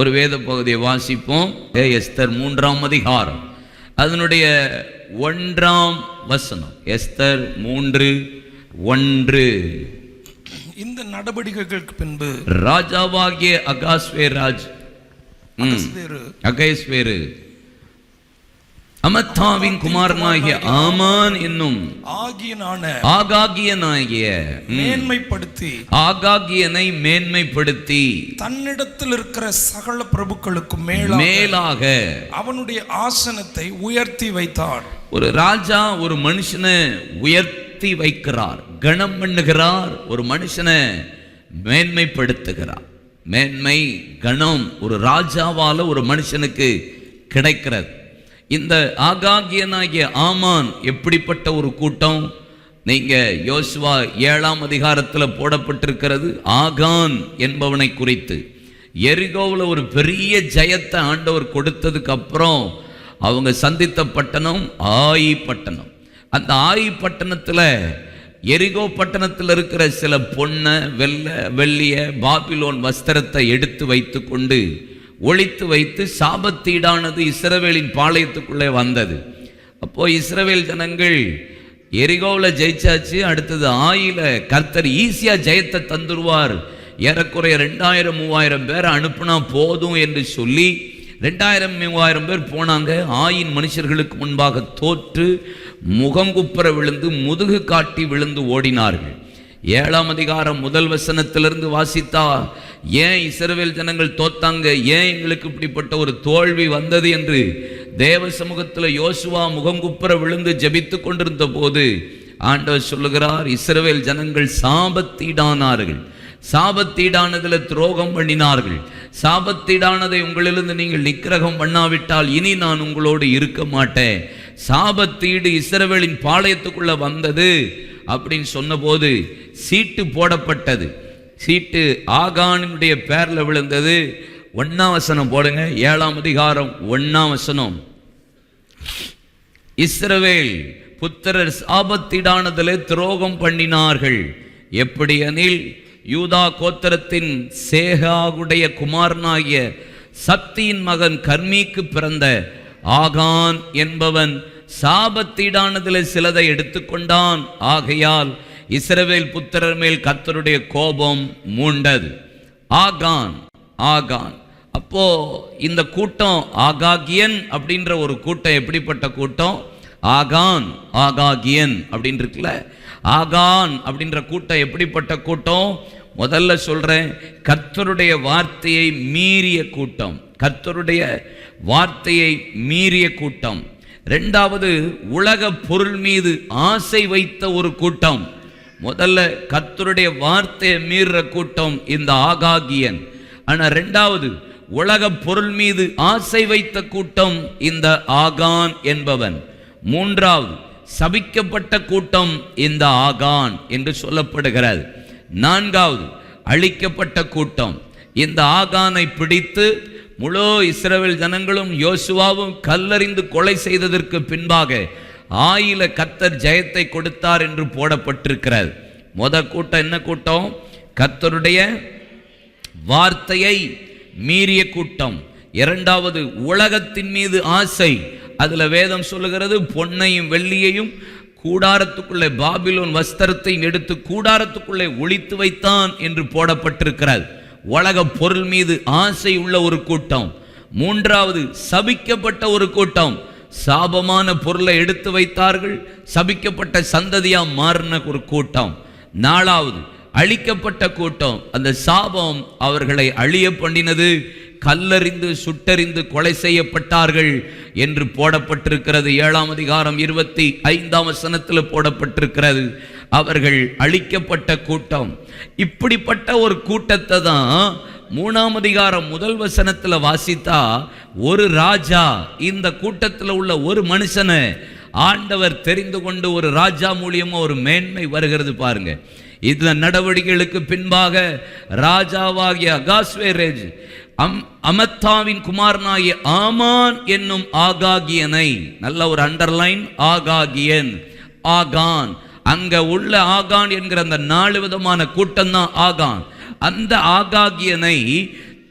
ஒரு வேத பகுதியை வாசிப்போம். எஸ்தர் மூன்றாம் அதிகாரம். அதனுடைய ஒன்றாம் வசனம். எஸ்தர் மூன்று ஒன்று. இந்த நடவடிக்கைகளுக்கு பின்பு ராஜாவாகிய அகாஸ்வேராஜ். ம், வேறு அகேஸ்வேரு. அமத்தாவின் குமாரனாகிய ஆமான் என்னும் ஆகியனான ஆகாகியனாகிய மேன்மைப்படுத்தி ஆகாகியனை மேன்மைப்படுத்தி தன்னிடத்தில் இருக்கிற சகல பிரபுக்களுக்கும் மேல மேலாக அவனுடைய ஆசனத்தை உயர்த்தி வைத்தார். ஒரு ராஜா ஒரு மனுஷனை உயர்த்தி வைக்கிறார் கணம் பண்ணுகிறார் ஒரு மனுஷனை மேன்மைப்படுத்துகிறார். மேன்மை கணம் ஒரு ராஜாவால ஒரு மனுஷனுக்கு கிடைக்கிறது. இந்த ஆகாகியனாகிய ஆமான் எப்படிப்பட்ட ஒரு கூட்டம்? நீங்கள் யோசுவா ஏழாம் அதிகாரத்தில் போடப்பட்டிருக்கிறது ஆகான் என்பவனை குறித்து. எரிகோவில் ஒரு பெரிய ஜெயத்தை ஆண்டவர் கொடுத்ததுக்கு அப்புறம் அவங்க சந்தித்த பட்டணம் ஆயி பட்டணம். அந்த ஆயி பட்டணத்தில் எரிகோ பட்டணத்தில் இருக்கிற சில பொண்ணை வெள்ள வெள்ளிய பாபிலோன் வஸ்திரத்தை எடுத்து வைத்து கொண்டு ஒழித்து வைத்து சாபத்தீடானது இஸ்ரவேலின் பாளையத்துக்குள்ளே வந்தது. அப்போது இஸ்ரவேல் ஜனங்கள் எரிகோவில் ஜெயிச்சாச்சு. அடுத்தது ஆயில கர்த்தர் ஈஸியாக ஜெயத்தை தந்துருவார். ஏறக்குறைய ரெண்டாயிரம் மூவாயிரம் பேர் அனுப்புனா போதும் என்று சொல்லி ரெண்டாயிரம் மூவாயிரம் பேர் போனாங்க. ஆயின் மனுஷர்களுக்கு முன்பாக தோற்று முகம் குப்புற விழுந்து முதுகு காட்டி விழுந்து ஓடினார்கள். ஏழாம் அதிகாரம் முதல் வசனத்திலிருந்து வாசித்தா ஏன் இஸ்ரவேல் ஜனங்கள் தோத்தாங்க? ஏன் எங்களுக்கு இப்படிப்பட்ட ஒரு தோல்வி வந்தது என்று? தேவ சமூகத்தில் யோசுவா முகங்குப்புற விழுந்து ஜெபித்து கொண்டிருந்த போது ஆண்டவர் சொல்லுகிறார் இஸ்ரவேல் ஜனங்கள் சாபத்தீடானார்கள். சாபத்தீடானதில் துரோகம் பண்ணினார்கள். சாபத்தீடானதை உங்களிலிருந்து நீங்கள் நிக்கிரகம் பண்ணாவிட்டால் இனி நான் உங்களோடு இருக்க மாட்டேன். சாபத்தீடு இஸ்ரவேலின் பாளையத்துக்குள்ளே வந்தது. அப்படின்னு சொன்னபோது சீட்டு போடப்பட்டது. சீட்டு ஆகானினுடைய பேரில் விழுந்தது. ஒன்னாம் வசனம் போடுங்க. ஏழாம் அதிகாரம் ஒன்னாம் வசனம். இஸ்ரவேல் புத்திரர் சாபத்திடானதிலே துரோகம் பண்ணினார்கள். எப்படியனில் யூதா கோத்திரத்தின் சேகாவுடைய குமாரனாகிய சக்தியின் மகன் கர்மிக்கு பிறந்த ஆகான் என்பவன் சாபத்தீடானதில் சிலதை எடுத்துக்கொண்டான். ஆகையால் இஸ்ரவேல் புத்திரர் மேல் கத்தருடைய கோபம் மூண்டது. ஆகான் ஆகான். அப்போ இந்த கூட்டம் ஆகாகியன் அப்படின்ற ஒரு கூட்டம் எப்படிப்பட்ட கூட்டம்? ஆகான் ஆகாகியன் அப்படின்னு இருக்குல்ல ஆகான் அப்படின்ற கூட்டம் எப்படிப்பட்ட கூட்டம்? முதல்ல சொல்கிறேன் கர்த்தருடைய வார்த்தையை மீறிய கூட்டம். கர்த்தருடைய வார்த்தையை மீறிய கூட்டம். ரெண்டாவது உலக பொருள் மீது ஆசை வைத்த ஒரு கூட்டம். முதல்ல கத்தருடைய வார்த்தையை மீறுற கூட்டம் இந்த ஆகாகியன். ஆனால் ரெண்டாவது உலக பொருள் மீது ஆசை வைத்த கூட்டம் இந்த ஆகான் என்பவன். மூன்றாவது சபிக்கப்பட்ட கூட்டம் இந்த ஆகான் என்று சொல்லப்படுகிறது. நான்காவது அழிக்கப்பட்ட கூட்டம். இந்த ஆகானை பிடித்து முழு இஸ்ரவேல் ஜனங்களும் யோசுவாவும் கல்லறிந்து கொலை செய்ததற்கு பின்பாக ஆயில கத்தர் ஜெயத்தை கொடுத்தார் என்று போடப்பட்டிருக்கிறது மொத கூட்டம் என்ன கூட்டம்? கத்தருடைய வார்த்தையை மீறிய கூட்டம். இரண்டாவது உலகத்தின் மீது ஆசை. அதில் வேதம் சொல்லுகிறது பொன்னையும் வெள்ளியையும் கூடாரத்துக்குள்ளே பாபிலோன் வஸ்திரத்தை எடுத்து கூடாரத்துக்குள்ளே ஒழித்து வைத்தான் என்று போடப்பட்டிருக்கிறது உலக பொருள் மீது ஆசை உள்ள ஒரு கூட்டம். மூன்றாவது சபிக்கப்பட்ட ஒரு கூட்டம். சாபமான பொருளை எடுத்து வைத்தார்கள். சபிக்கப்பட்ட சந்ததியாக மாறின ஒரு கூட்டம். நாலாவது அழிக்கப்பட்ட கூட்டம். அந்த சாபம் அவர்களை அழிய பண்ணினது. கல்லறிந்து சுட்டறிந்து கொலை செய்யப்பட்டார்கள் என்று போடப்பட்டிருக்கிறது. ஏழாம் அதிகாரம் இருபத்தி ஐந்தாம் வசனத்தில் போடப்பட்டிருக்கிறது. அவர்கள் அழிக்கப்பட்ட கூட்டம். இப்படிப்பட்ட ஒரு கூட்டத்தை தான் மூணாம் அதிகாரம் முதல் வசனத்தில் வாசித்தா ஒரு ராஜா இந்த கூட்டத்தில் உள்ள ஒரு மனுஷனை ஆண்டவர் தெரிந்து கொண்டு ஒரு ராஜா மூலியமாக ஒரு மேன்மை வருகிறது பாருங்க. இந்த நடவடிக்கைகளுக்கு பின்பாக ராஜாவாகிய அகாஸ்வேரேஜ் அம் அமத்தாவின் குமாரனாகிய ஆமான் என்னும் ஆகாகியனை நல்ல ஒரு அண்டர்லைன் ஆகாகியன் ஆகான். அங்க உள்ள ஆகான் என்கிற அந்த நாலு விதமான கூட்டம் தான் ஆகான். அந்த ஆகாகியனை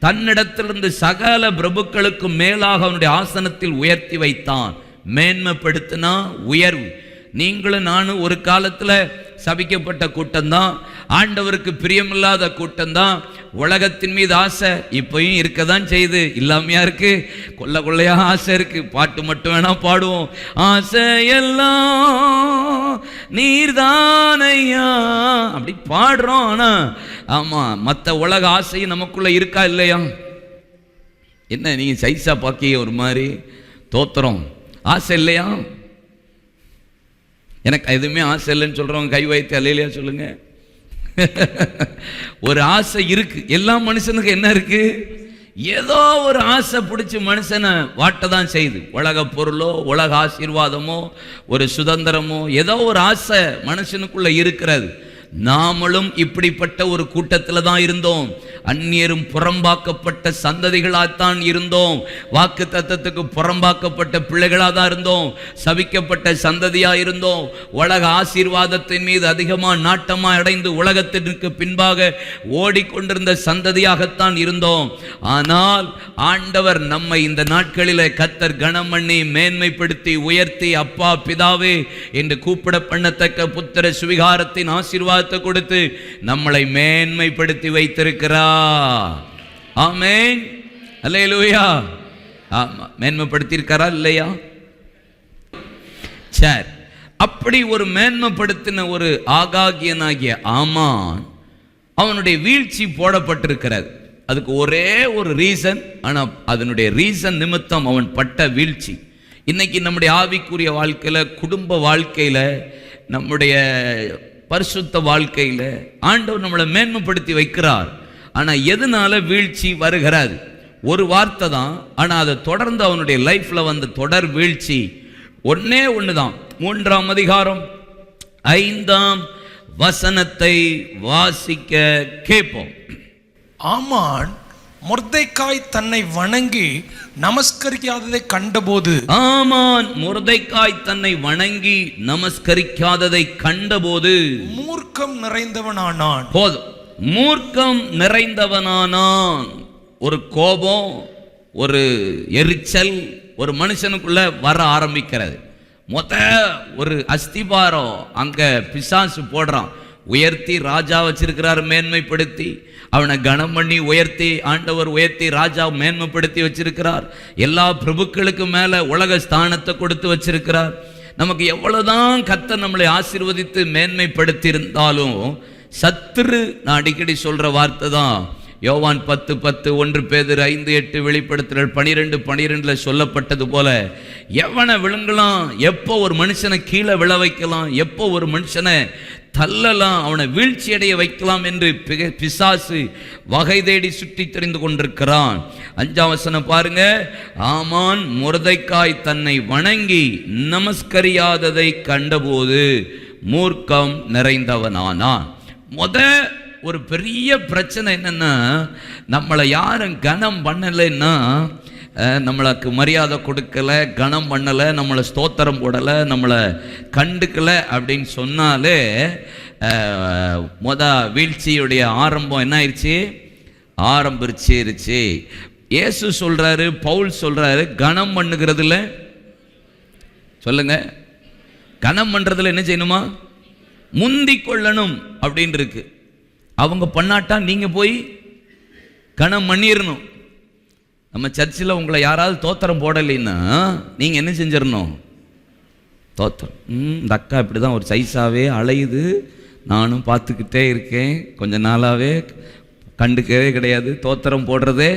தன்னிடத்திலிருந்து சகல பிரபுக்களுக்கும் மேலாக அவனுடைய ஆசனத்தில் உயர்த்தி வைத்தான். மேன்மைப்படுத்தினா உயர்வு. நீங்களும் நானும் ஒரு காலத்தில் சபிக்கப்பட்ட கூட்டம்தான். ஆண்டவருக்கு பிரியமில்லாத கூட்டம்தான். உலகத்தின் மீது ஆசை இப்பயும் இருக்க தான் செய்யுது. இல்லாமையா இருக்கு? கொள்ள கொள்ளையா ஆசை இருக்கு. பாட்டு மட்டும் வேணா பாடுவோம். ஆசையெல்லாம் நீர்தானையா? அப்படி பாடுறோம் ஆனா. ஆமா மற்ற உலக ஆசையும் நமக்குள்ள இருக்கா இல்லையா? என்ன நீங்க சைஸா பாக்கிய ஒரு மாதிரி தோத்துறோம். ஆசை இல்லையா? எனக்கு எதுவுமே ஆசை இல்லைன்னு சொல்கிறவங்க கை வைத்து அலையிலையா சொல்லுங்கள் ஒரு ஆசை இருக்குது எல்லா மனுஷனுக்கும் என்ன இருக்குது ஏதோ ஒரு ஆசை பிடிச்சி மனுஷனை வாட்ட தான் செய்யுது. உலக பொருளோ உலக ஆசீர்வாதமோ ஒரு சுதந்திரமோ ஏதோ ஒரு ஆசை மனுஷனுக்குள்ளே இருக்கிறது. நாமளும் இப்படிப்பட்ட ஒரு கூட்டத்தில் தான் இருந்தோம். அந்நியரும் புறம்பாக்கப்பட்ட சந்ததிகளாகத்தான் இருந்தோம். வாக்கு தத்தத்துக்கு புறம்பாக்கப்பட்ட பிள்ளைகளாக தான் இருந்தோம். சபிக்கப்பட்ட சந்ததியாக இருந்தோம். உலக ஆசீர்வாதத்தின் மீது அதிகமாக நாட்டமாக அடைந்து உலகத்திற்கு பின்பாக ஓடிக்கொண்டிருந்த சந்ததியாகத்தான் இருந்தோம். ஆனால் ஆண்டவர் நம்மை இந்த நாட்களில் கத்தர் கனம் பண்ணி மேன்மைப்படுத்தி உயர்த்தி அப்பா பிதாவே என்று கூப்பிட பண்ணத்தக்க புத்திர சுவிகாரத்தின் ஆசீர்வாதத்தை கொடுத்து நம்மளை மேன்மைப்படுத்தி வைத்திருக்கிறார். ஆமேன். அல்ல லூயா ஆமா மேன்மைப்படுத்தியிருக்காரா இல்லையா? சரி. அப்படி ஒரு மேன்மைப்படுத்தின ஒரு ஆகாகியனாகிய ஆமான் அவனுடைய வீழ்ச்சி போடப்பட்டிருக்கிறது. அதுக்கு ஒரே ஒரு ரீசன் ஆனா அதனுடைய ரீசன் நிமித்தம் அவன் பட்ட வீழ்ச்சி. இன்னைக்கு நம்முடைய ஆவிக்குரிய வாழ்க்கையில குடும்ப வாழ்க்கையில நம்முடைய பரிசுத்த வாழ்க்கையில ஆண்டவர் நம்மளை மேன்மைப்படுத்தி வைக்கிறார். ஆனா எதனால வீழ்ச்சி வருகிறது? ஒரு வார்த்தை தான் ஆனா அதை தொடர்ந்து அவனுடைய லைஃப்ல வந்த தொடர் வீழ்ச்சி. ஒன்னே ஒண்ணுதான். மூன்றாம் அதிகாரம். ஐந்தாம் வசனத்தை வாசிக்க கேட்போம். ஆமான் மொர்தைக்காய் தன்னை வணங்கி நமஸ்கரிக்காததை கண்டபோது. ஆமான் முருதைக்காய் தன்னை வணங்கி நமஸ்கரிக்காததை கண்டபோது. மூர்க்கம் நிறைந்தவனானான். போதும். மூர்க்கம் நிறைந்தவனானான். ஒரு கோபம் ஒரு எரிச்சல் ஒரு மனுஷனுக்குள்ள வர ஆரம்பிக்கிறது. மொத்த ஒரு அஸ்திபாரம் அங்கே பிசாசு போடுறான். உயர்த்தி ராஜா வச்சிருக்கிறார் மேன்மைப்படுத்தி. அவனை கனம் பண்ணி உயர்த்தி ஆண்டவர் உயர்த்தி ராஜா மேன்மைப்படுத்தி வச்சிருக்கிறார். எல்லா பிரபுக்களுக்கு மேலே உலக ஸ்தானத்தை கொடுத்து வச்சிருக்கிறார். நமக்கு எவ்வளோதான் கத்த நம்மளை ஆசிர்வதித்து மேன்மைப்படுத்தி இருந்தாலும் சத்துரு நான் அடிக்கடி சொல்கிற வார்த்தை தான். யோவான் பத்து பத்து ஒன்று பேதர் ஐந்து எட்டு வெளிப்படுத்துதல் பனிரெண்டு பனிரெண்டில் சொல்லப்பட்டது போல எவனை விழுங்கலாம் எப்போ ஒரு மனுஷனை கீழே விழ வைக்கலாம் எப்போ ஒரு மனுஷனை தள்ளலாம் அவனை வீழ்ச்சி அடைய வைக்கலாம் என்று பிக- பிசாசு வகை தேடி சுற்றி தெரிந்து கொண்டிருக்கிறான். அஞ்சாம் வசனம் பாருங்க ஆமான் முரதைக்காய் தன்னை வணங்கி நமஸ்கரியாததை கண்டபோது மூர்க்கம் நிறைந்தவனானான். முத ஒரு பெரிய பிரச்சனை என்னென்னா நம்மளை யாரும் கனம் பண்ணலைன்னா நம்மளுக்கு மரியாதை கொடுக்கல கனம் பண்ணலை நம்மளை ஸ்தோத்திரம் போடலை நம்மளை கண்டுக்கலை அப்படின்னு சொன்னாலே மொத வீழ்ச்சியுடைய ஆரம்பம் என்ன ஆயிடுச்சு ஆரம்பிச்சிருச்சு. இயேசு சொல்கிறாரு பவுல் சொல்கிறாரு கனம் பண்ணுகிறதுல சொல்லுங்கள் கனம் பண்ணுறதுல என்ன செய்யணுமா? முந்தி கொள்ளணும் அப்படின்னு இருக்கு அவங்க பண்ணாட்டா நீங்கள் போய் கணம் பண்ணிடணும் நம்ம சர்ச்சில் உங்களை யாராவது தோத்திரம் போடலைன்னா நீங்கள் என்ன செஞ்சிடணும் தோத்திரம். ம் இந்த அக்கா இப்படி தான் ஒரு சைஸாகவே அலையுது. நானும் பார்த்துக்கிட்டே இருக்கேன். கொஞ்ச நாளாகவே கண்டுக்கவே கிடையாது. தோத்திரம் போடுறதே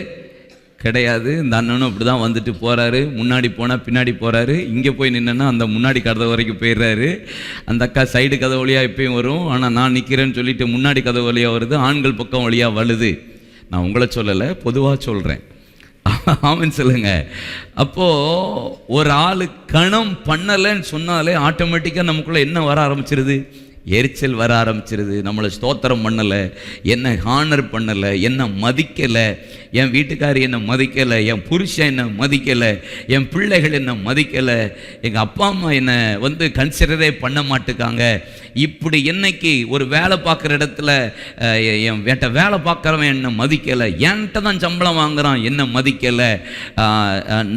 கிடையாது. இந்த அண்ணனும் அப்படி தான் வந்துட்டு போகிறாரு முன்னாடி போனால் பின்னாடி போகிறாரு இங்கே போய் நின்னன்னா அந்த முன்னாடி கதவு வரைக்கும் போயிடுறாரு. அந்த அக்கா சைடு கதை வழியாக இப்பயும் வரும். ஆனால் நான் நிற்கிறேன்னு சொல்லிட்டு முன்னாடி கதவு வழியாக வருது. ஆண்கள் பக்கம் வழியாக வழுது. நான் உங்களை சொல்லலை பொதுவாக சொல்கிறேன் ஆமன் சொல்லுங்க. அப்போது ஒரு ஆளு கணம் பண்ணலைன்னு சொன்னாலே ஆட்டோமேட்டிக்காக நமக்குள்ளே என்ன வர ஆரம்பிச்சிருது? எரிச்சல் வர ஆரம்பிச்சிருது. நம்மளை ஸ்தோத்திரம் பண்ணலை. என்ன ஹானர் பண்ணலை. என்ன மதிக்கலை. என் வீட்டுக்கார் என்னை மதிக்கலை என் புருஷன் என்னை மதிக்கலை என் பிள்ளைகள் என்னை மதிக்கலை எங்கள் அப்பா அம்மா என்னை வந்து கன்சிடரே பண்ண மாட்டுக்காங்க. இப்படி என்னைக்கு ஒரு வேலை பார்க்குற இடத்துல என் என்கிட்ட வேலை பார்க்குறவன் என்னை மதிக்கலை என்கிட்ட தான் சம்பளம் வாங்குறான் என்னை மதிக்கலை.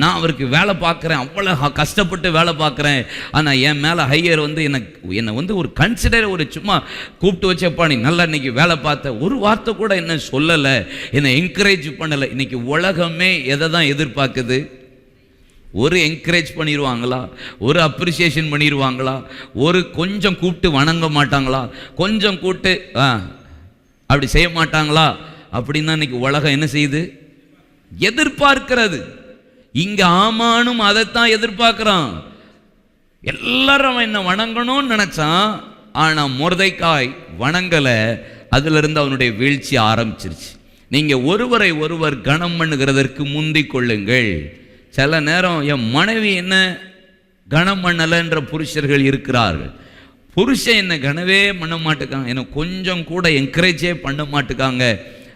நான் அவருக்கு வேலை பார்க்குறேன் அவ்வளோ கஷ்டப்பட்டு வேலை பார்க்குறேன். ஆனால் என் மேலே ஹையர் வந்து எனக்கு என்னை வந்து ஒரு கன்சிடர் ஒரு சும்மா கூப்பிட்டு வச்சப்பா நீ நல்லா இன்னைக்கு வேலை பார்த்த. ஒரு வார்த்தை கூட என்ன சொல்லலை என்னை என்கரேஜ் பண்ணலை. இன்னைக்கு உலகமே எதை தான் எதிர்பார்க்குது? ஒரு என்கரேஜ் பண்ணிடுவாங்களா ஒரு அப்ரிசியேஷன் பண்ணிடுவாங்களா ஒரு கொஞ்சம் கூப்பிட்டு வணங்க மாட்டாங்களா? கொஞ்சம் கூப்பிட்டு ஆ அப்படி செய்ய மாட்டாங்களா? அப்படின்னு தான் இன்னைக்கு உலகம் என்ன செய்யுது? எதிர்பார்க்கிறது. இங்கே ஆமானும் அதைத்தான் எதிர்பார்க்குறான். எல்லாரும் அவன் என்ன வணங்கணும்னு நினச்சான். ஆனால் முருதைக்காய் வணங்கலை. அதிலிருந்து அவனுடைய வீழ்ச்சி ஆரம்பிச்சிருச்சு. நீங்கள் ஒருவரை ஒருவர் கனம் பண்ணுகிறதற்கு முந்திக் கொள்ளுங்கள். சில நேரம் என் மனைவி என்ன கனம் பண்ணலைன்ற புருஷர்கள் இருக்கிறார்கள். புருஷன் என்னை கனவே பண்ண மாட்டுக்காங்க. என்னை கொஞ்சம் கூட என்கரேஜே பண்ண மாட்டுக்காங்க.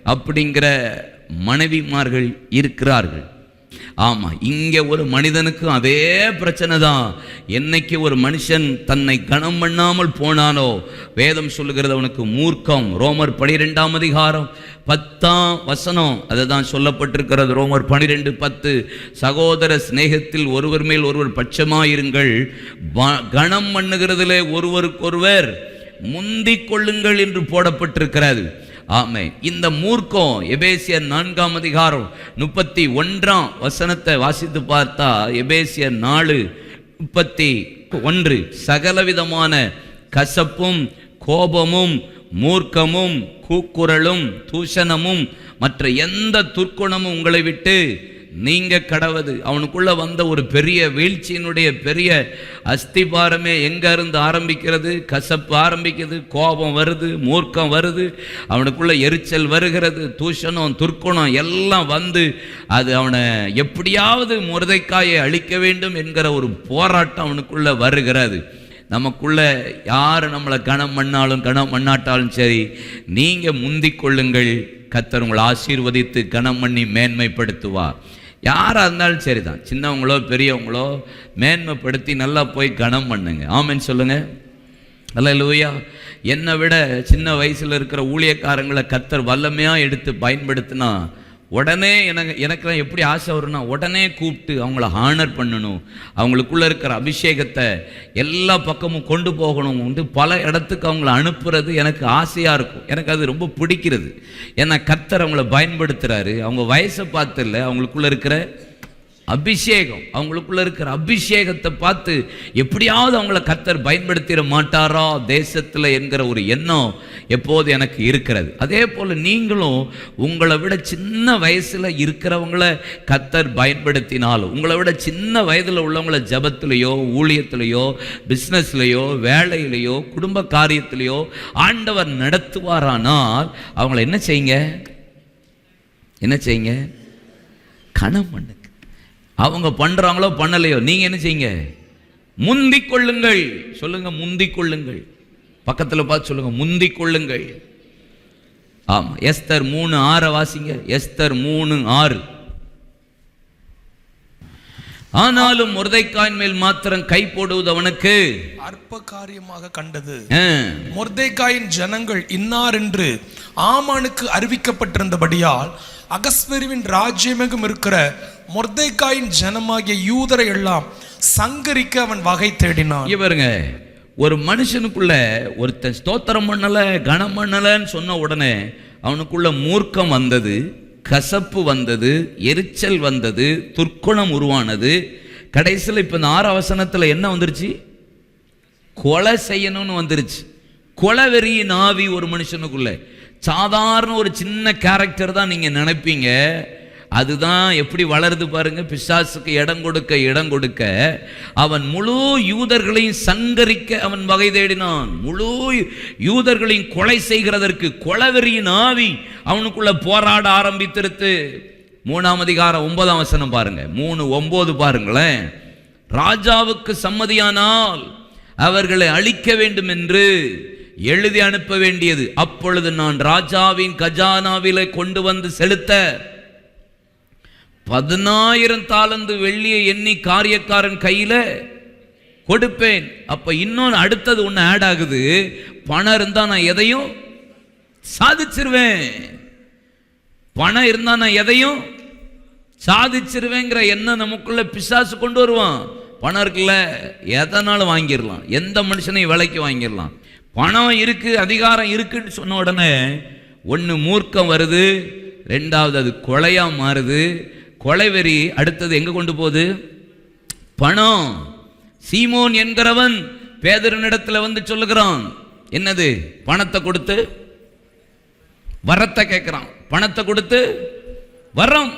அப்படிங்கிற மனைவிமார்கள் இருக்கிறார்கள். ஆமாம் இங்கே ஒரு மனிதனுக்கும் அதே பிரச்சனை தான் என்னைக்கு ஒரு மனுஷன் தன்னை கனம் பண்ணாமல் போனானோ வேதம் சொல்லுகிறது அவனுக்கு மூர்க்கம். ரோமர் பனிரெண்டாம் அதிகாரம் பத்தாம் வசனம் அதை தான் சொல்லப்பட்டிருக்கிறது. ரோமர் பனிரெண்டு பத்து சகோதர சிநேகத்தில் ஒருவர் மேல் ஒருவர் பட்சமாயிருங்கள். ப- கனம் பண்ணுகிறதிலே ஒருவருக்கொருவர் முந்திக் கொள்ளுங்கள் என்று போடப்பட்டிருக்கிறது. ஆமை இந்த மூர்க்கம் எபேசியர் நான்காம் அதிகாரம் முப்பத்தி ஒன்றாம் வசனத்தை வாசித்து பார்த்தா எபேசியர் நாலு முப்பத்தி ஒன்று. சகலவிதமான கசப்பும் கோபமும் மூர்க்கமும் கூக்குரலும் தூஷணமும் மற்ற எந்த துர்க்குணமும் உங்களை விட்டு நீங்க கடவது. அவனுக்குள்ள வந்த ஒரு பெரிய வீழ்ச்சியினுடைய பெரிய அஸ்திபாரமே எங்க இருந்து ஆரம்பிக்கிறது? கசப்பு ஆரம்பிக்கிறது கோபம் வருது மூர்க்கம் வருது அவனுக்குள்ள எரிச்சல் வருகிறது தூஷணம் துர்க்குணம் எல்லாம் வந்து அது அவனை எப்படியாவது முருதைக்காயை அழிக்க வேண்டும் என்கிற ஒரு போராட்டம் அவனுக்குள்ள வருகிறது. நமக்குள்ள யார் நம்மளை கனம் பண்ணாலும் கனம் பண்ணாட்டாலும் சரி நீங்க முந்திக் கொள்ளுங்கள். கத்தர் உங்களை ஆசீர்வதித்து கனம் பண்ணி மேன்மைப்படுத்துவார். யாராக இருந்தாலும் சரி தான் சின்னவங்களோ பெரியவங்களோ மேன்மைப்படுத்தி நல்லா போய் கனம் பண்ணுங்க. ஆமென்னு சொல்லுங்க. அல்ல லூயா என்னை விட சின்ன வயசில் இருக்கிற ஊழியக்காரங்களை கத்தர் வல்லமையாக எடுத்து பயன்படுத்தினா உடனே எனக்கு எனக்குலாம் எப்படி ஆசை வரும்னா உடனே கூப்பிட்டு அவங்கள ஹானர் பண்ணணும். அவங்களுக்குள்ளே இருக்கிற அபிஷேகத்தை எல்லா பக்கமும் கொண்டு போகணும். வந்து பல இடத்துக்கு அவங்கள அனுப்புறது எனக்கு ஆசையாக இருக்கும். எனக்கு அது ரொம்ப பிடிக்கிறது. ஏன்னா கத்தர் அவங்கள பயன்படுத்துகிறாரு அவங்க வயசை பார்த்து இல்லை அவங்களுக்குள்ளே இருக்கிற அபிஷேகம். அவங்களுக்குள்ள இருக்கிற அபிஷேகத்தை பார்த்து எப்படியாவது அவங்கள கத்தர் பயன்படுத்திட மாட்டாரா தேசத்தில் என்கிற ஒரு எண்ணம் எப்போது எனக்கு இருக்கிறது. அதே போல் நீங்களும் உங்களை விட சின்ன வயசில் இருக்கிறவங்கள கத்தர் பயன்படுத்தினாலும் உங்களை விட சின்ன வயதில் உள்ளவங்கள ஜபத்திலேயோ ஊழியத்திலேயோ பிஸ்னஸ்லேயோ வேலையிலையோ குடும்ப காரியத்திலேயோ ஆண்டவர் நடத்துவாரானால் அவங்கள என்ன செய்யுங்க? என்ன செய்யுங்க? கணம் பண்ணுங்க. அவங்க பண்றாங்களோ பண்ணலையோ நீங்க என்ன செய்யுங்க? முந்திக் கொள்ளுங்கள் சொல்லுங்க முந்திக் கொள்ளுங்கள் பக்கத்துல பார்த்து சொல்லுங்க முந்திக் கொள்ளுங்கள் ஆமா எஸ்தர் மூணு ஆறை வாசிங்க. எஸ்தர் மூணு ஆறு. ஆனாலும் முருதைக்காயின் மேல் மாத்திரம் கை போடுவது அவனுக்கு அற்ப காரியமாக கண்டது மொர்தேக்காயின் ஜனங்கள் இன்னார் என்று ஆமானுக்கு அறிவிக்கப்பட்டிருந்தபடியால் அகஸ்வருவின் ராஜ்யமெங்கும் இருக்கிற மொர்தேக்காயின் ஜனமாகிய யூதரை எல்லாம் சங்கரிக்க அவன் வகை தேடினான். இவருங்க பாருங்க ஒரு மனுஷனுக்குள்ள ஒருத்தன் ஸ்தோத்திரம் பண்ணல கனம் பண்ணலன்னு சொன்ன உடனே அவனுக்குள்ள மூர்க்கம் வந்தது கசப்பு வந்தது எரிச்சல் வந்தது துர்க்குணம் உருவானது. கடைசியில் இப்போ இந்த ஆறு அவசனத்தில் என்ன வந்துருச்சு? கொலை செய்யணும்னு வந்துருச்சு. கொலவெறியின் ஆவி ஒரு மனுஷனுக்குள்ள. சாதாரண ஒரு சின்ன கேரக்டர் தான் நீங்கள் நினைப்பீங்க. அதுதான் எப்படி வளருது பாருங்க. பிசாசுக்கு இடம் கொடுக்க இடம் கொடுக்க அவன் முழு யூதர்களையும் சங்கரிக்க அவன் வகை தேடினான். முழு யூதர்களையும் கொலை செய்கிறதற்கு கொலவெறியின் ஆவி அவனுக்குள்ள போராட ஆரம்பித்திருத்து. மூணாம் அதிகாரம் ஒன்பதாம் வசனம் பாருங்க. மூணு ஒன்பது பாருங்களேன். ராஜாவுக்கு சம்மதியானால் அவர்களை அழிக்க வேண்டும் என்று எழுதி அனுப்ப வேண்டியது. அப்பொழுது நான் ராஜாவின் கஜானாவிலே கொண்டு வந்து செலுத்த பதினாயிரம் தாளந்து வெள்ளியை எண்ணி காரியக்காரன் கையில் கொடுப்பேன். அப்போ இன்னொன்று அடுத்தது ஒன்று ஆட் ஆகுது. பணம் இருந்தால் நான் எதையும் சாதிச்சிருவேன். பணம் இருந்தால் நான் எதையும் சாதிச்சிருவேங்கிற எண்ணம் நமக்குள்ள பிசாசு கொண்டு வருவான். பணம் இருக்குல்ல எதனாலும் வாங்கிடலாம். எந்த மனுஷனையும் விலைக்கு வாங்கிடலாம். பணம் இருக்கு அதிகாரம் இருக்குன்னு சொன்ன உடனே ஒன்று மூர்க்கம் வருது ரெண்டாவது அது கொலையாக மாறுது கொலைவெறி அடுத்தது எங்க கொண்டு போகுது? பணம். சீமோன் என்கிறவன் பேதரனிடத்தில் வந்து சொல்லுகிறான். என்னது? பணத்தை கொடுத்து வரத்தை கேட்குறான். பணத்தை கொடுத்து வரம்.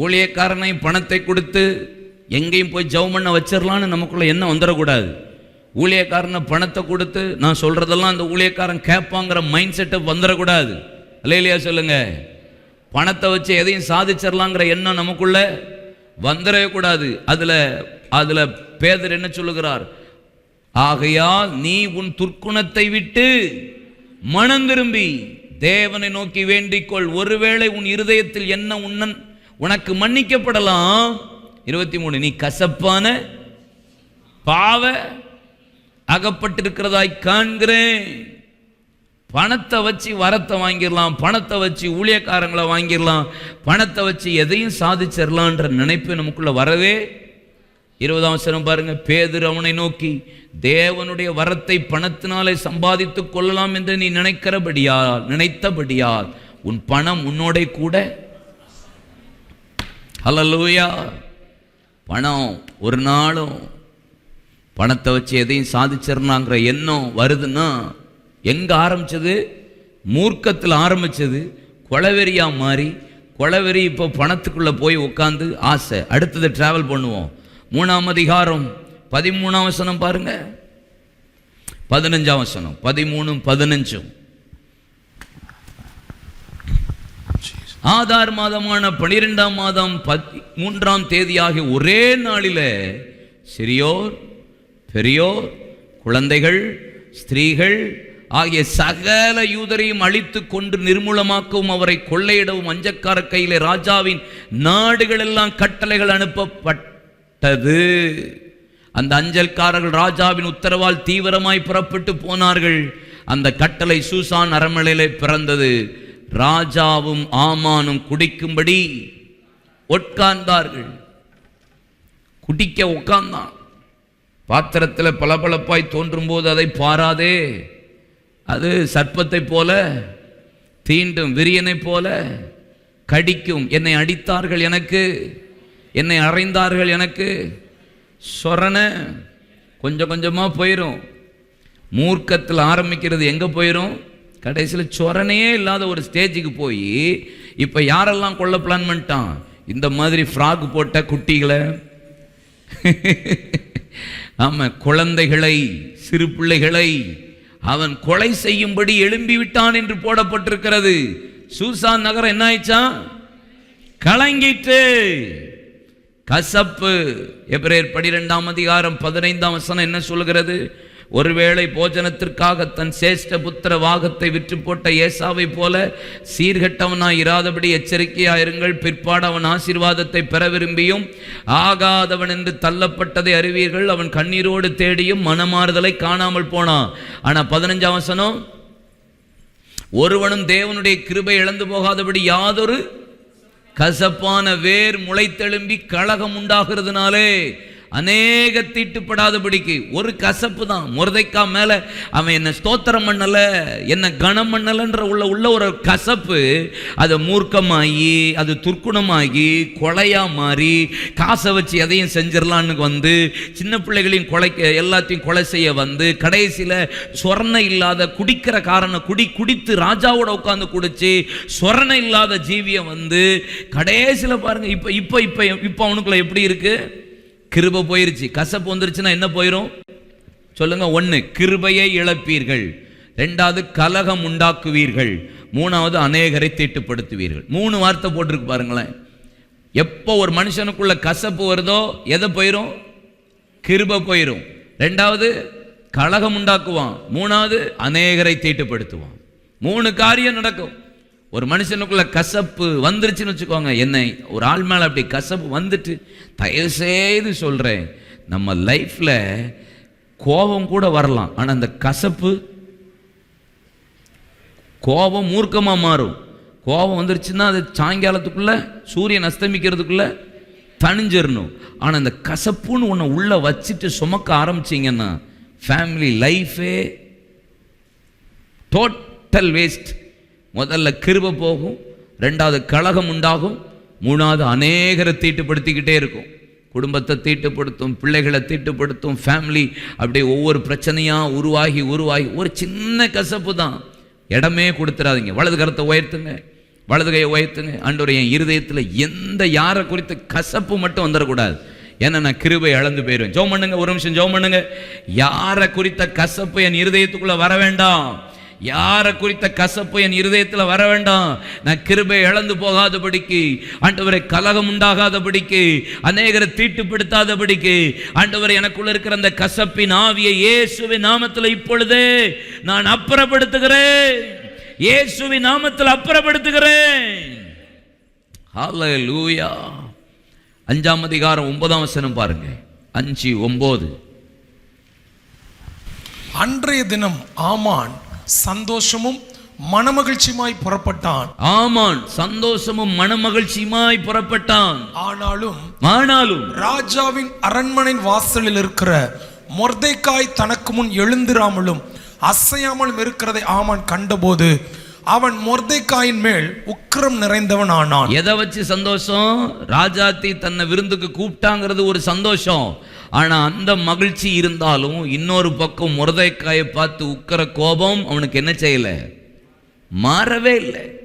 ஊழியக்காரனை பணத்தை கொடுத்து எங்கேயும் போய் ஜெபம் பண்ண வச்சிடலான்னு நமக்குள்ள என்ன வந்துடக்கூடாது. ஊழியக்காரனை பணத்தை கொடுத்து நான் சொல்றதெல்லாம் அந்த ஊழியக்காரன் கேட்பாங்கிற மைண்ட் செட்டப் வந்துடக்கூடாது. இல்லையா சொல்லுங்க. பணத்தை வச்சு எதையும் சாதிச்சிடலாங்கிற எண்ணம் நமக்குள்ள வந்துடவே கூடாது. அதில் அதில் பேதர் என்ன சொல்லுகிறார்? ஆகையால் நீ உன் துர்க்குணத்தை விட்டு மனம் திரும்பி தேவனை நோக்கி வேண்டிக்கொள். ஒருவேளை உன் இருதயத்தில் என்ன உன்னன் உனக்கு மன்னிக்கப்படலாம். இருபத்தி மூணு நீ கசப்பான பாவ அகப்பட்டிருக்கிறதாய் காண்கிறேன். பணத்தை வச்சு வரத்தை வாங்கிடலாம் பணத்தை வச்சு ஊழியக்காரங்களை வாங்கிடலாம் பணத்தை வச்சு எதையும் சாதிச்சிடலான்ற நினைப்பு நமக்குள்ள வரவே இருபதாம் வசனம் பாருங்க பேதர் அவனை நோக்கி தேவனுடைய வரத்தை பணத்தினாலே சம்பாதித்துக் கொள்ளலாம் என்று நீ நினைக்கிறபடியால் நினைத்தபடியால் உன் பணம் உன்னோட கூட ஹலலூயா பணம் ஒரு நாளும் பணத்தை வச்சு எதையும் சாதிச்சிடலாங்கிற எண்ணம் வருதுன்னா எங்கே ஆரம்பித்தது மூர்க்கத்தில் ஆரம்பித்தது கொலவெறியாக மாறி கொலவெறி இப்போ பணத்துக்குள்ளே போய் உட்காந்து ஆசை. அடுத்தது ட்ராவல் பண்ணுவோம். மூணாம் அதிகாரம் பதிமூணாம் வசனம் பாருங்க. பதினஞ்சாம் வசனம். பதிமூணும் பதினஞ்சும். ஆதார் மாதமான பனிரெண்டாம் மாதம் பத் மூன்றாம் தேதியாகிய ஒரே நாளில் சிறியோர் பெரியோர் குழந்தைகள் ஸ்திரீகள் ஆகிய சகல யூதரையும் அழித்து கொண்டு நிர்மூலமாக்கவும் அவரை கொள்ளையிடவும் அஞ்சக்கார கையிலே ராஜாவின் நாடுகள் எல்லாம் கட்டளைகள் அனுப்பப்பட்டது. அந்த அஞ்சல்காரர்கள் ராஜாவின் உத்தரவால் தீவிரமாய் புறப்பட்டு போனார்கள். அந்த கட்டளை சூசான் அரண்மனையிலே பிறந்தது. ராஜாவும் ஆமானும் குடிக்கும்படி உட்கார்ந்தார்கள். குடிக்க உட்கார்ந்தான். பாத்திரத்தில் பளபளப்பாய் தோன்றும் போது அதை பாராதே. அது சர்ப்பத்தை போல தீண்டும் விரியனை போல கடிக்கும். என்னை அடித்தார்கள் எனக்கு என்னை அறைந்தார்கள் எனக்கு. சொரண கொஞ்சம் கொஞ்சமாக போயிடும் மூர்க்கத்தில் ஆரம்பிக்கிறது எங்கே போயிடும் கடைசியில் சொரணையே இல்லாத ஒரு ஸ்டேஜுக்கு போய் இப்போ யாரெல்லாம் கொல்ல பிளான் பண்ணிட்டான்? இந்த மாதிரி ஃப்ராக் போட்ட குட்டிகளை. ஆமாம் குழந்தைகளை சிறு பிள்ளைகளை. அவன் கொலை செய்யும்படி எழும்பி விட்டான் என்று போடப்பட்டிருக்கிறது. சூசான் நகரம் என்ன ஆயிடுச்சா? கலங்கிட்டு கசப்பு. எப்ரேர் பனிரெண்டாம் அதிகாரம் பதினைந்தாம் வசனம் என்ன சொல்கிறது ஒருவேளை போஜனத்திற்காக தன் சேஷ்ட புத்திர வாகத்தை விற்று போட்ட ஏசாவை போல சீர்கட்டவனாய் இராதபடி எச்சரிக்கையாயிருங்கள். பிற்பாடு அவன் ஆசீர்வாதத்தை பெற விரும்பியும் ஆகாதவன் என்று தள்ளப்பட்டதை அறிவீர்கள். அவன் கண்ணீரோடு தேடியும் மனமாறுதலை காணாமல் போனான். ஆனா பதினஞ்சாம் வசனம் ஒருவனும் தேவனுடைய கிருபை இழந்து போகாதபடி யாதொரு கசப்பான வேர் முளைத்தெழும்பி கழகம் உண்டாகிறதுனாலே அநேக தீட்டுப்படாதபடிக்கு ஒரு கசப்பு தான். முரதைக்கா மேலே அவன் என்ன ஸ்தோத்திரம் பண்ணலை என்ன கனம் பண்ணலைன்ற உள்ள உள்ள ஒரு கசப்பு அது மூர்க்கமாகி அது துர்க்குணமாகி கொலையாக மாறி காசை வச்சு எதையும் செஞ்சிடலான்னு வந்து சின்ன பிள்ளைகளையும் கொலைக்க எல்லாத்தையும் கொலை செய்ய வந்து கடைசியில் சொரணை இல்லாத குடிக்கிற காரணம் குடி குடித்து ராஜாவோட உட்காந்து குடிச்சு சொரணை இல்லாத ஜீவியம் வந்து கடைசியில் பாருங்கள் இப்போ இப்போ இப்போ இப்போ அவனுக்குள்ள எப்படி இருக்குது கிருபை போயிருச்சு. கசப்பு வந்துருச்சுன்னா என்ன போயிடும் சொல்லுங்க ஒன்று கிருபையை இழப்பீர்கள். ரெண்டாவது கலகம் உண்டாக்குவீர்கள். மூணாவது அநேகரை தீட்டுப்படுத்துவீர்கள். மூணு வார்த்தை போட்டிருக்கு பாருங்களேன். எப்போ ஒரு மனுஷனுக்குள்ள கசப்பு வருதோ எதை போயிடும் கிருபை போயிடும் ரெண்டாவது கலகம் உண்டாக்குவான். மூணாவது அநேகரை தீட்டுப்படுத்துவான். மூணு காரியம் நடக்கும். ஒரு மனுஷனுக்குள்ள கசப்பு வந்துருச்சுன்னு வச்சுக்கோங்க. என்னை ஒரு ஆள் மேலே அப்படி கசப்பு வந்துட்டு தயவு செய்து சொல்கிறேன் நம்ம லைஃப்பில் கோபம் கூட வரலாம். ஆனால் அந்த கசப்பு கோபம் மூர்க்கமாக மாறும். கோபம் வந்துருச்சுன்னா அது சாயங்காலத்துக்குள்ளே சூரியன் அஸ்தமிக்கிறதுக்குள்ளே தணிஞ்சிடணும் ஆனால் அந்த கசப்புன்னு ஒன்று உள்ளே வச்சுட்டு சுமக்க ஆரம்பிச்சிங்கன்னா ஃபேமிலி லைஃபே டோட்டல் வேஸ்ட் முதல்ல கிருப போகும் ரெண்டாவது கழகம் உண்டாகும் மூணாவது அநேகரை தீட்டுப்படுத்திக்கிட்டே இருக்கும். குடும்பத்தை தீட்டுப்படுத்தும் பிள்ளைகளை தீட்டுப்படுத்தும் ஃபேமிலி அப்படியே ஒவ்வொரு பிரச்சனையாக உருவாகி உருவாகி ஒரு சின்ன கசப்பு தான். இடமே கொடுத்துடாதீங்க வலது கரத்தை உயர்த்துங்க வலது கையை உயர்த்துங்க. ஆண்டவர் என் இருதயத்தில் எந்த யாரை குறித்த கசப்பு மட்டும் வந்துடக்கூடாது. ஏன்னா நான் கிருபை இழந்து போயிடுவேன் ஜோம் பண்ணுங்க ஒரு நிமிஷம் ஜோம் பண்ணுங்க. யாரை குறித்த கசப்பு என் இருதயத்துக்குள்ளே வர வேண்டாம். யாரை குறித்த கசப்பு என் இருதயத்தில் வர வேண்டாம். நான் கிருபை இழந்து போகாதபடிக்கு ஆண்டவரை கலகம் உண்டாகாதபடிக்கு அநேகரை தீட்டுப்படுத்தாதபடிக்கு ஆண்டவர் எனக்குள்ள இருக்கிற அந்த கசப்பின் ஆவியை இயேசுவின் நாமத்தில் இப்பொழுதே நான் அப்புறப்படுத்துகிறேன். இயேசுவின் நாமத்தில் அப்புறப்படுத்துகிறேன். லூயா அஞ்சாம் அதிகாரம் ஒன்பதாம் வசனம் பாருங்க. அஞ்சு ஒன்பது அன்றைய தினம் ஆமான் சந்தோஷமும் மனமகிழ்ச்சியுமாய் புறப்பட்டான். ஆமான் சந்தோஷமும் மனமகிழ்ச்சியுமாய் புறப்பட்டான். ஆனாலும் ஆனாலும் ராஜாவின் அரண்மனை வாசலில் இருக்கிற மொர்தேக்காய் தனக்கு முன் எழுந்திராமலும் அசையாமலும் இருக்கிறதை ஆமான் கண்டபோது அவன் மொர்தேக்காயின் மேல் உக்கிரம் நிறைந்தவன் ஆனான் எதை வச்சு சந்தோஷம்? ராஜாத்தி தன்னை விருந்துக்கு கூப்பிட்டாங்கிறது ஒரு சந்தோஷம். ஆனால் அந்த மகிழ்ச்சி இருந்தாலும் இன்னொரு பக்கம் முரதைக்காயை பார்த்து உட்கிற கோபம் அவனுக்கு என்ன செய்யலை? மாறவே இல்லை.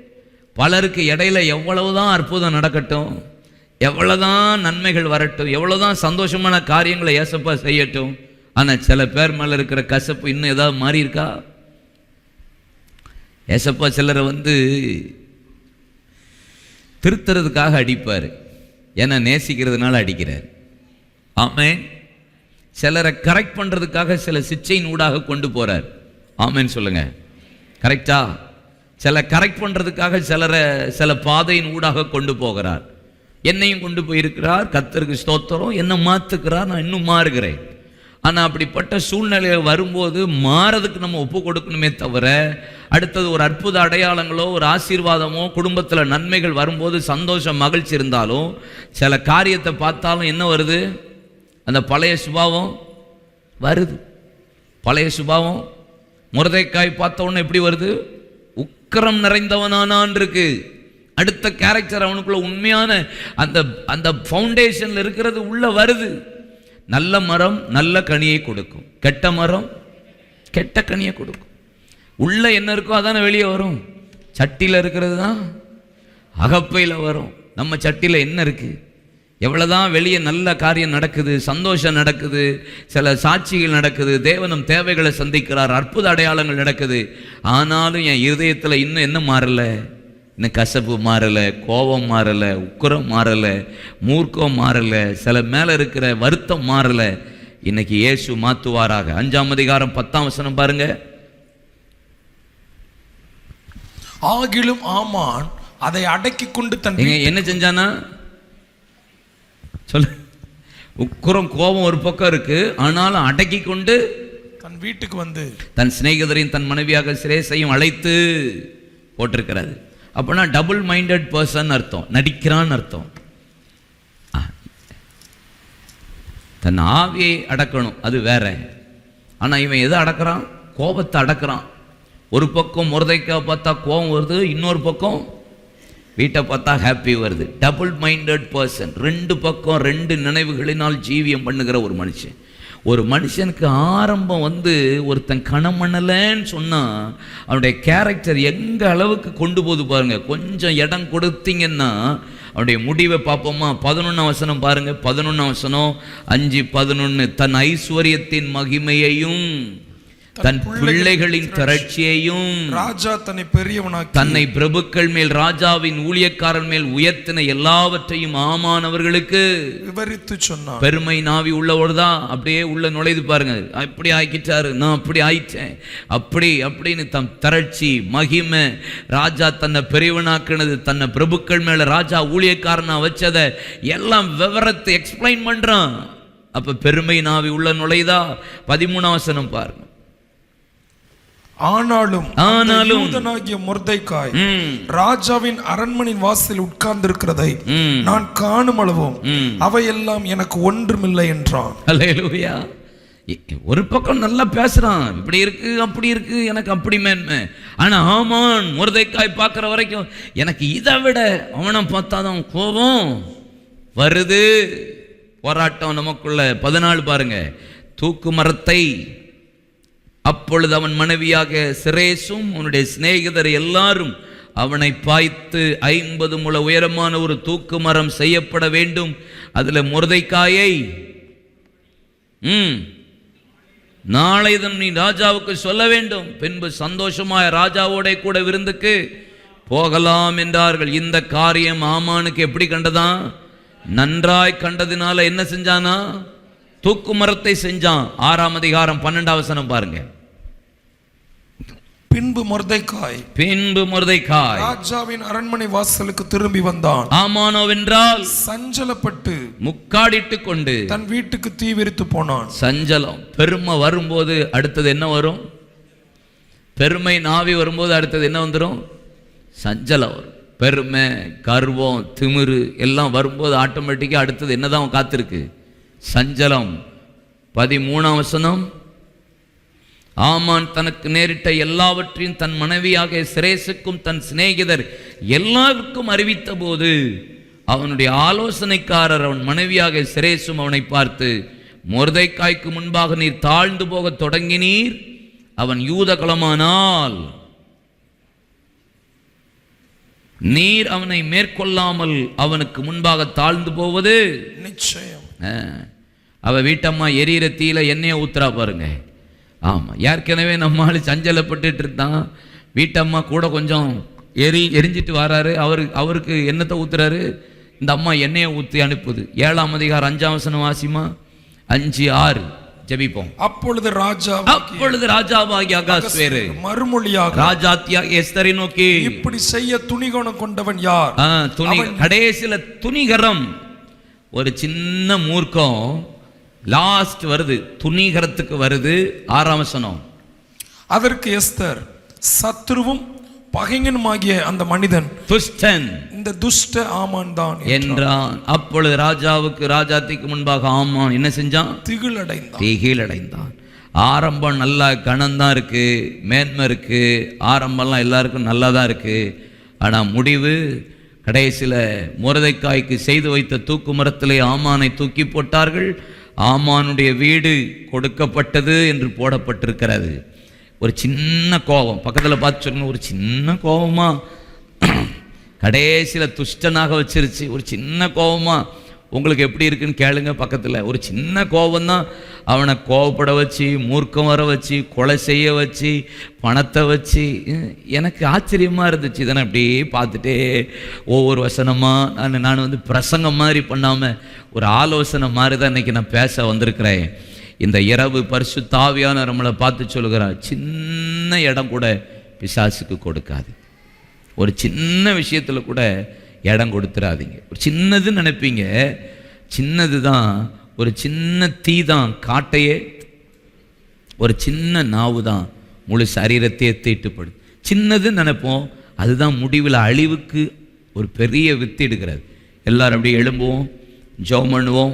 பலருக்கு இடையில எவ்வளவுதான் அற்புதம் நடக்கட்டும் எவ்வளவுதான் நன்மைகள் வரட்டும் எவ்வளவுதான் சந்தோஷமான காரியங்களை ஏசப்பா செய்யட்டும் ஆனால் சில பேர் மேலே இருக்கிற கசப்பு இன்னும் ஏதாவது மாறி இருக்கா? ஏசப்பா சிலரை வந்து திருத்துறதுக்காக அடிப்பார். ஏன்னா நேசிக்கிறதுனால அடிக்கிறார். ஆமென். சிலரை கரெக்ட் பண்ணுறதுக்காக சில சிச்சையின் ஊடாக கொண்டு போகிறார் ஆமேன்னு சொல்லுங்க. கரெக்டா சில கரெக்ட் பண்ணுறதுக்காக சிலரை சில பாதையின் ஊடாக கொண்டு போகிறார். என்னையும் கொண்டு போயிருக்கிறார். கத்தருக்கு ஸ்தோத்திரம். என்ன மாற்றுக்கிறார் நான் இன்னும் மாறுகிறேன். ஆனால் அப்படிப்பட்ட சூழ்நிலையில் வரும்போது மாறதுக்கு நம்ம ஒப்பு கொடுக்கணுமே தவிர அடுத்தது ஒரு அற்புத அடையாளங்களோ ஒரு ஆசீர்வாதமோ குடும்பத்தில் நன்மைகள் வரும்போது சந்தோஷம் மகிழ்ச்சி இருந்தாலும் சில காரியத்தை பார்த்தாலும் என்ன வருது? அந்த பழைய சுபாவம் வருது. பழைய சுபாவம் முரதைக்காய் பார்த்த உடனே எப்படி வருது? உக்கரம் நிறைந்தவனானான் இருக்கு அடுத்த கேரக்டர் அவனுக்குள்ள உண்மையான அந்த அந்த ஃபவுண்டேஷனில் இருக்கிறது உள்ள வருது. நல்ல மரம் நல்ல கனியை கொடுக்கும். கெட்ட மரம் கெட்ட கனியை கொடுக்கும். உள்ள என்ன இருக்கோ அதானே வெளியே வரும். சட்டியில் இருக்கிறது தான் அகப்பையில் வரும். நம்ம சட்டியில் என்ன இருக்குது எவ்வளவுதான் வெளியே நல்ல காரியம் நடக்குது சந்தோஷம் நடக்குது சில சாட்சிகள் நடக்குது தேவனும் தேவைகளை சந்திக்கிறார் அற்புத அடையாளங்கள் நடக்குது. ஆனாலும் என் இருதயத்தில் இன்னும் என்ன மாறல? இன்னும் கசப்பு மாறல கோபம் மாறல உக்கரம் மாறல மூர்க்கம் மாறல சில மேல இருக்கிற வருத்தம் மாறல. இன்னைக்கு இயேசு மாத்துவாராக. அஞ்சாம் அதிகாரம் பத்தாம் வசனம் பாருங்க. ஆகிலும் ஆமான் அதை அடக்கி கொண்டு தன் என்ன செஞ்சானா? சொல்லு. உக்குரம் கோபம் ஒரு பக்கம் இருக்கு ஆனாலும் அடக்கி கொண்டு தன் வீட்டுக்கு வந்து தன் சிநேகிதரையும் தன் மனைவியாக சிரேசையும் அழைத்து போட்டிருக்கிறாரு அப்போனா டபுள் மைண்டட் பர்சன் அர்த்தம். நடிக்கிறான்னு அர்த்தம். தன் ஆவியை அடக்கணும் அது வேற. ஆனால் இவன் எதை அடக்குறான்? கோபத்தை அடக்குறான். ஒரு பக்கம் முரதைக்கா பார்த்தா கோபம் வருது இன்னொரு பக்கம் வீட்டை பார்த்தா ஹாப்பி வருது. டபுள் மைண்டட் பர்சன் ரெண்டு பக்கம் ரெண்டு நினைவுகளினால் ஜீவியம் பண்ணுகிற ஒரு மனுஷன். ஒரு மனுஷனுக்கு ஆரம்பம் வந்து ஒருத்தன் கணம் சொன்னால் அவனுடைய கேரக்டர் எங்க அளவுக்கு கொண்டு போகுது பாருங்க. கொஞ்சம் இடம் கொடுத்தீங்கன்னா அவனுடைய முடிவை பார்ப்போமா? பதினொன்றாம் வசனம் பாருங்கள் பதினொன்றாம் வசனம் அஞ்சு பதினொன்று தன் ஐஸ்வர்யத்தின் மகிமையையும் தன் பிள்ளைகளின் திரட்சியையும் ராஜா தன்னை பெரியவனாக்கி தன்னை பிரபுக்கள் மேல் ராஜாவின் ஊழியக்காரன் மேல் உயர்த்தின எல்லாவற்றையும் ஆமானவர்களுக்கு விவரித்து சொன்னான் பெருமை நாவி உள்ளவர் தான் அப்படியே உள்ள நுழைது பாருங்க அப்படி ஆக்கிட்டாரு நான் அப்படி ஆயிட்டேன். அப்படி அப்படின்னு தம் திரட்சி மகிமை ராஜா தன்னை பெரியவனாக்குனது தன்னை பிரபுக்கள் மேல ராஜா ஊழியக்காரனா வச்சதை எல்லாம் விவரத்தை எக்ஸ்பிளைன் பண்றான். அப்ப பெருமை நாவி உள்ள நுழைதா? பதிமூணாம் வசனம் பாருங்க. ஆனாலும் ஆனாலும் யூதனாகிய முர்தைக்காய் ராஜாவின் அரண்மனையின் வாசலில் உட்கார்ந்திருக்கிறதை நான் காணும் அளவும் அவையெல்லாம் எனக்கு ஒன்றுமில்லை என்றான். அல்லேலூயா. இ- ஒரு பக்கம் நல்லா பேசுறான். இப்படி இருக்கு அப்படி இருக்கு எனக்கு அப்படி மேன்மை. ஆனா ஆமான் முருதைக்காய் பார்க்குற வரைக்கும் எனக்கு இதை விட அவனை பார்த்தாதான் கோபம் வருது. போராட்டம் நமக்குள்ள பதினாலு பாருங்க. தூக்கு மரத்தை அப்பொழுது அவன் மனைவியாக சிரேசும் உன்னுடைய சிநேகிதர் எல்லாரும் அவனை பாய்த்து ஐம்பது முழ உயரமான ஒரு தூக்கு மரம் செய்யப்பட வேண்டும். அதில் முருதைக்காயை ம் நாளை நீ ராஜாவுக்கு சொல்ல வேண்டும். பின்பு சந்தோஷமாய் ராஜாவோட கூட விருந்துக்கு போகலாம் என்றார்கள். இந்த காரியம் ஆமானுக்கு எப்படி கண்டதான்? நன்றாய் கண்டதினால என்ன செஞ்சானா? தூக்கு மரத்தை செஞ்சான். ஆறாம் அதிகாரம் பன்னெண்டாம் வசனம் பின்பு முர்தைக்காய். பின்பு முருதைக்காய். ராஜாவின் அரண்மனை வாசலுக்கு திரும்பி வந்தான். ஆமானோவென்றால் சஞ்சலப்பட்டு முக்காடிட்டு கொண்டு தன் வீட்டுக்கு தீ விரித்து போனான். சஞ்சலம். பெருமை வரும்போது அடுத்தது என்ன வரும்? பெருமை நாவி வரும்போது அடுத்தது என்ன வந்துடும் சஞ்சலம் வரும். பெருமை கர்வம் திமிரு எல்லாம் வரும்போது ஆட்டோமேட்டிக்காக அடுத்தது என்னதான் காத்திருக்கு? சஞ்சலம். பதிமூணாம் வசனம். ஆமான் தனக்கு நேரிட்ட எல்லாவற்றையும் தன் மனைவியாக சிரேசுக்கும் தன் சிநேகிதர் எல்லாருக்கும் அறிவித்த போது அவனுடைய ஆலோசனைக்காரர் அவன் மனைவியாக சிரேசும் அவனை பார்த்து மொர்தைக்காய்க்கு முன்பாக நீர் தாழ்ந்து போகத் தொடங்கினீர் அவன் யூதகுலமானால் நீர் அவனை மேற்கொள்ளாமல் அவனுக்கு முன்பாக தாழ்ந்து போவது. நிச்சயம். அவ வீட்டம்மா எரியிற தீயில எண்ணெயை ஊத்துறா பாருங்க. ஆமா. ஏற்கனவே நம்மால் சஞ்சலப்பட்டுட்டு இருந்தான். வீட்டம்மா கூட கொஞ்சம் எரி எரிஞ்சிட்டு வராரு. அவரு அவருக்கு என்னத்தை ஊத்துறாரு? இந்த அம்மா எண்ணெயை ஊற்றி அனுப்புது. ஏழாம் அதிகாரம் அஞ்சாம் வசனம் வாசிமா? அஞ்சு ஆறு. ஜெபிப்போம். அப்பொழுது ராஜா அப்பொழுது ராஜாவாகி அகாஸ்வேரு. மறுமொழியாக ராஜாத்தியா எஸ்தரை நோக்கி இப்படி செய்ய துணிகோணம் கொண்டவன் யார்? துணி கடைசியில துணிகரம். ஒரு சின்ன மூர்க்கம். லாஸ்ட் வருது. துணிகரத்துக்கு வருது. ஆறாம் வசனம். அதற்கு எஸ்தர் சத்ருவும் பகைஞனுமாகிய அந்த மனிதன் துஷ்டன். இந்த துஷ்ட ஆமான் தான் என்றான். அப்பொழுது ராஜாவுக்கு ராஜாத்திக்கு முன்பாக ஆமான் என்ன செஞ்சான்? திகிலடைந்தான். திகில் அடைந்தான் ஆரம்பம் நல்லா கணம்தான் இருக்கு. மேன்மை இருக்கு. ஆரம்பம்லாம் எல்லாருக்கும் நல்லா தான் இருக்கு. ஆனால் முடிவு கடைசியில் முரதைக்காய்க்கு செய்து வைத்த தூக்கு மரத்திலே ஆமானை தூக்கி போட்டார்கள். ஆமானுடைய வீடு கொடுக்கப்பட்டது என்று போடப்பட்டிருக்கிறது. ஒரு சின்ன கோபம். பக்கத்தில் பார்த்து சொல்லணும் ஒரு சின்ன கோபமா? கடைசியில் துஷ்டனாக வச்சிருச்சு. ஒரு சின்ன கோபமா? உங்களுக்கு எப்படி இருக்குன்னு கேளுங்க பக்கத்தில். ஒரு சின்ன கோபம் தான் அவனை கோவப்பட வச்சு மூர்க்கம் வர வச்சு கொலை செய்ய வச்சு பணத்தை வச்சு எனக்கு ஆச்சரியமாக இருந்துச்சு. இதனை அப்படியே பார்த்துட்டே ஒவ்வொரு வசனமாக நான் நான் வந்து பிரசங்கம் மாதிரி பண்ணாமல் ஒரு ஆலோசனை மாதிரி தான் இன்னைக்கு நான் பேச வந்திருக்கிறேன். இந்த இரவு பரிசு தாவியான நம்மளை பார்த்து சொல்கிறான் சின்ன இடம் கூட பிசாசுக்கு கொடுக்காது. ஒரு சின்ன விஷயத்தில் கூட இடம் கொடுத்துடாதீங்க ஒரு சின்னதுன்னு நினைப்பீங்க. சின்னது தான் ஒரு சின்ன தீ தான் காட்டையே. ஒரு சின்ன நாவு தான் முழு சரீரத்தையே தீட்டுப்படும் சின்னதுன்னு நினைப்போம் அதுதான் முடிவில் அழிவுக்கு ஒரு பெரிய வித்து எடுக்கிறது எல்லாரும் அப்படியே எழும்புவோம் ஜோம் பண்ணுவோம்.